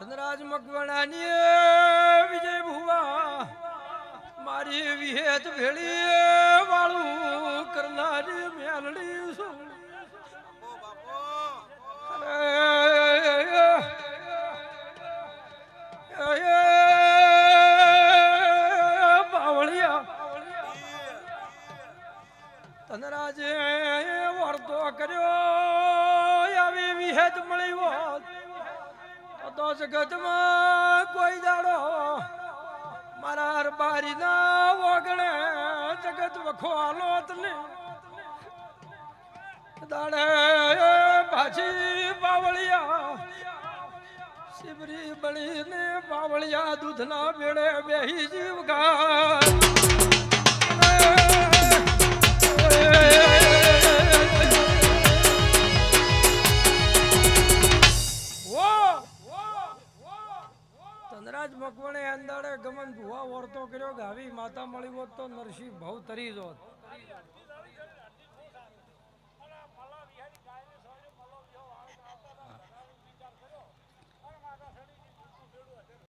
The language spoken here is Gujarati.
ધનરાજ મકવાણાની વિજય ભુવા. મારી વિહેત ભેળી વાળું કરનારી મેલડી ધનરાજે વર્તો કર્યો, આવી વિહેત મળી હોત. તો જગતમાં કોઈ દાડો મારા હરબારી ના વગણે જગત વખો દાડે ભાજી બાવળિયા, શિબરી બળીને બાવળિયા દૂધના બેડે બેહી જીવ ગા. ચંદ્રાજ મકવાણે અંદાડે ગમન ભુવા વર્તો કર્યો ગાવી માતા મળી હોત તો નરસિંહ ભાવ તરી જોત.